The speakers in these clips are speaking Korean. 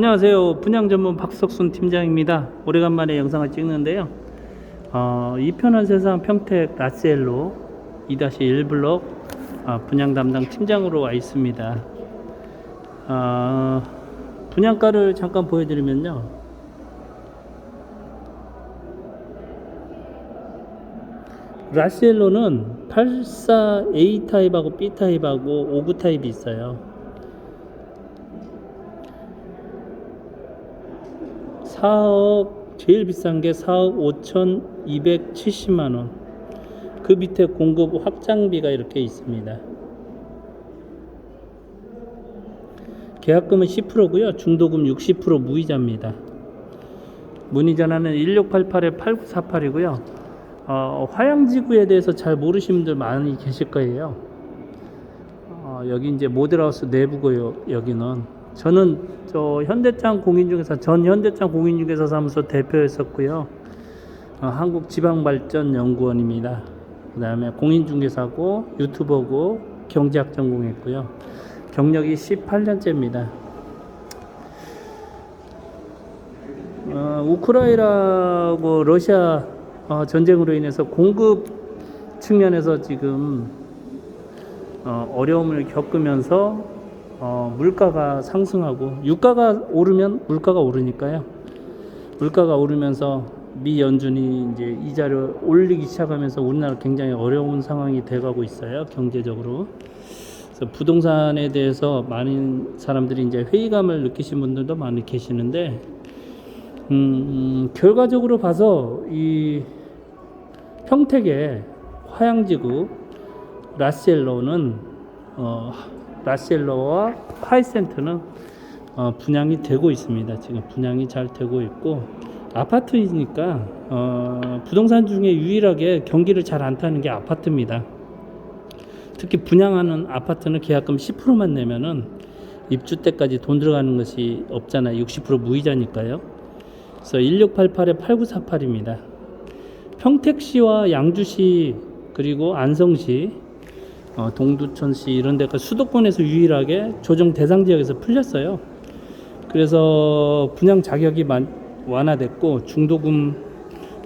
안녕하세요. 분양 전문 박석순 팀장입니다. 오래간만에 영상을 찍는데요. 어, 이 편한 세상 평택 라셀로 2-1 블록 어, 분양 담당 팀장으로 와 있습니다. 어, 분양가를 잠깐 보여드리면요. 라셀로는 84 A 타입하고 B 타입하고 59 타입이 있어요. 4억 제일 비싼 게 4억 5,270만 원. 그 밑에 공급 확장비가 이렇게 있습니다. 계약금은 10%고요. 중도금 60% 무이자입니다. 문의 전화는 1688에 8948이고요. 어, 화양지구에 대해서 잘 모르시는 분들 많이 계실 거예요. 어, 여기 이제 모델하우스 내부고요. 여기는 저는 저 현대장 공인중개사 전 현대장 공인중개사 사무소 대표였었고요. 어, 한국 지방발전연구원입니다. 그다음에 공인중개사고 유튜버고 경제학 전공했고요. 경력이 18년째입니다. 어, 우크라이나하고 러시아 어, 전쟁으로 인해서 공급 측면에서 지금 어, 어려움을 겪으면서 어, 물가가 상승하고 유가가 오르면 물가가 오르니까요. 물가가 오르면서 미 연준이 이제 이자를 올리기 시작하면서 우리나라 굉장히 어려운 상황이 돼가고 있어요. 경제적으로. 그래서 부동산에 대해서 많은 사람들이 이제 회의감을 느끼신 분들도 많이 계시는데 음, 음, 결과적으로 봐서 이 평택의 화양지구 라셀로는 어, 라셀로와 하이센트는 어, 분양이 되고 있습니다. 지금 분양이 잘 되고 있고 아파트이니까 어, 부동산 중에 유일하게 경기를 잘 안 타는 게 아파트입니다. 특히 분양하는 아파트는 계약금 10%만 내면은 입주 때까지 돈 들어가는 것이 없잖아요. 60% 무이자니까요. 그래서 1688에 8948입니다. 평택시와 양주시 그리고 안성시 어, 동두천시 이런 데가 수도권에서 유일하게 조정 대상 지역에서 풀렸어요. 그래서 분양 자격이 만, 완화됐고 중도금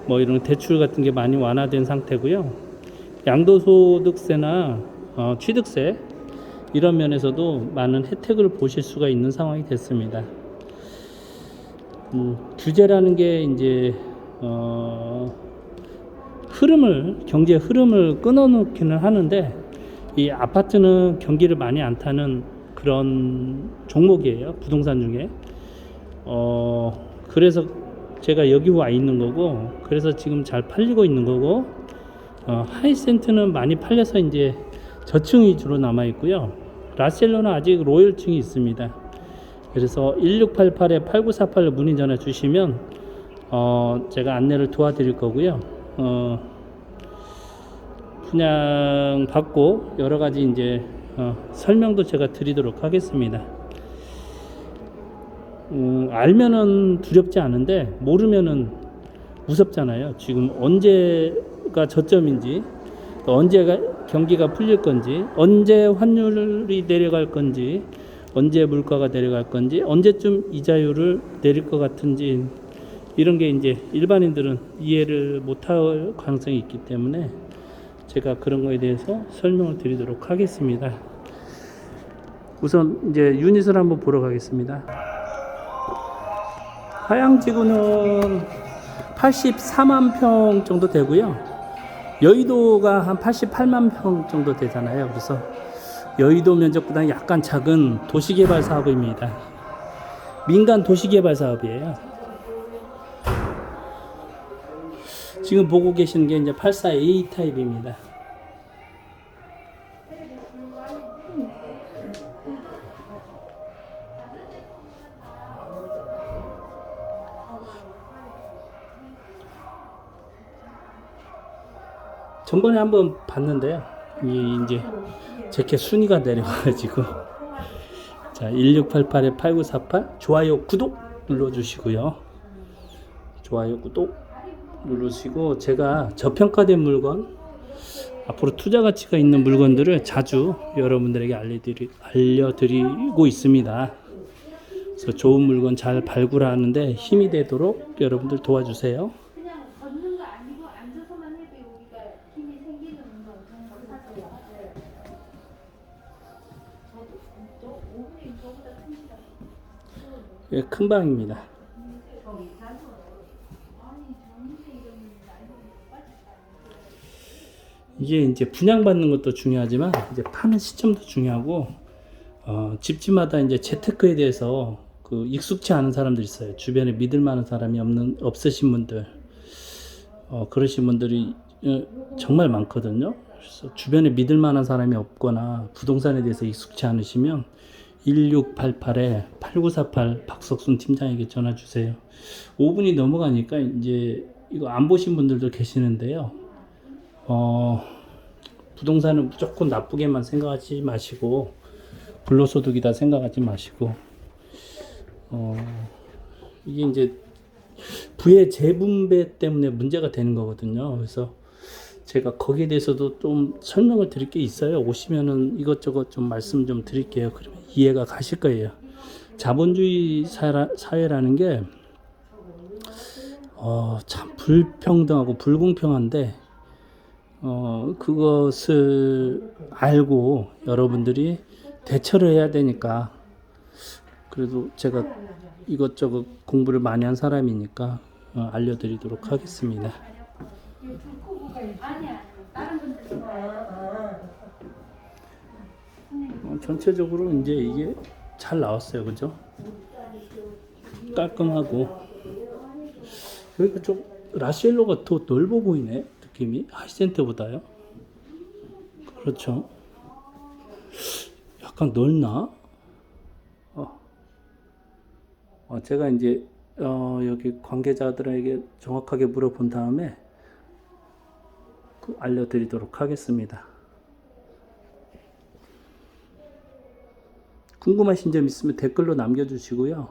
뭐 이런 대출 같은 게 많이 완화된 상태고요. 양도소득세나 어, 취득세 이런 면에서도 많은 혜택을 보실 수가 있는 상황이 됐습니다. 음, 규제라는 게 이제 어, 흐름을 경제 흐름을 끊어놓기는 하는데 이 아파트는 경기를 많이 안 타는 그런 종목이에요 부동산 중에. 어 그래서 제가 여기 와 있는 거고 그래서 지금 잘 팔리고 있는 거고 어, 하이센트는 많이 팔려서 이제 저층이 주로 남아 있고요. 라셀로는 아직 로열층이 있습니다. 그래서 1688에 8948로 문의 전화 주시면 어, 제가 안내를 도와드릴 거고요. 어, 분양 받고 여러 가지 이제 어, 설명도 제가 드리도록 하겠습니다. 음, 알면은 두렵지 않은데 모르면은 무섭잖아요. 지금 언제가 저점인지 또 언제가 경기가 풀릴 건지 언제 환율이 내려갈 건지 언제 물가가 내려갈 건지 언제쯤 이자율을 내릴 것 같은지 이런 게 이제 일반인들은 이해를 못할 가능성이 있기 때문에 제가 그런 거에 대해서 설명을 드리도록 하겠습니다. 우선 이제 유닛을 한번 보러 가겠습니다. 하양지구는 84만 평 정도 되고요. 여의도가 한 88만 평 정도 되잖아요. 그래서 여의도 면적보다 약간 작은 도시개발 사업입니다. 민간 도시개발 사업이에요. 지금 보고 계시는 게 이제 84A 타입입니다. 전번에 한번 봤는데요. 이 이제 제게 순위가 내려가지고 자 1688에 8948 좋아요 구독 눌러주시고요. 좋아요 구독 누르시고 제가 저평가된 물건 앞으로 투자 가치가 있는 물건들을 자주 여러분들에게 알려드리, 알려드리고 있습니다. 그래서 좋은 물건 잘 발굴하는데 힘이 되도록 여러분들 도와주세요. 걷는 거아 이게 이제 분양받는 것도 중요하지만 이제 파는 시점도 중요하고 어, 집집마다 이제 재테크에 대해서 그 익숙치 않은 사람들 있어요. 주변에 믿을 만한 사람이 없는 없으신 분들 어, 그러신 분들이 어, 정말 많거든요. 그래서 주변에 믿을 만한 사람이 없거나 부동산에 대해서 익숙치 않으시면 1688에 8948 박석순 팀장에게 전화 주세요. 5분이 넘어가니까 이제 이거 안 보신 분들도 계시는데요. 어, 부동산은 무조건 나쁘게만 생각하지 마시고 불로소득이다 생각하지 마시고 어, 이게 이제 부의 재분배 때문에 문제가 되는 거거든요. 그래서 제가 거기에 대해서도 좀 설명을 드릴 게 있어요. 오시면은 이것저것 좀 말씀 좀 드릴게요. 그러면 이해가 가실 거예요. 자본주의 사회라, 사회라는 게 어, 참 불평등하고 불공평한데 어, 그것을 알고 여러분들이 대처를 해야 되니까 그래도 제가 이것저것 공부를 많이 한 사람이니까 어, 알려드리도록 하겠습니다. 어, 전체적으로 이제 이게 잘 나왔어요, 그죠? 깔끔하고 여기가 좀 라시엘로가 더 넓어 보이네 느낌이 하이센터보다요. 그렇죠. 약간 넓나? 어. 어, 제가 이제 어, 여기 관계자들에게 정확하게 물어본 다음에 그 알려드리도록 하겠습니다. 궁금하신 점 있으면 댓글로 남겨주시고요.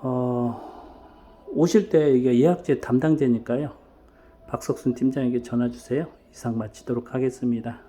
어, 오실 때 이게 예약제 담당제니까요. 박석순 팀장에게 전화 주세요. 이상 마치도록 하겠습니다.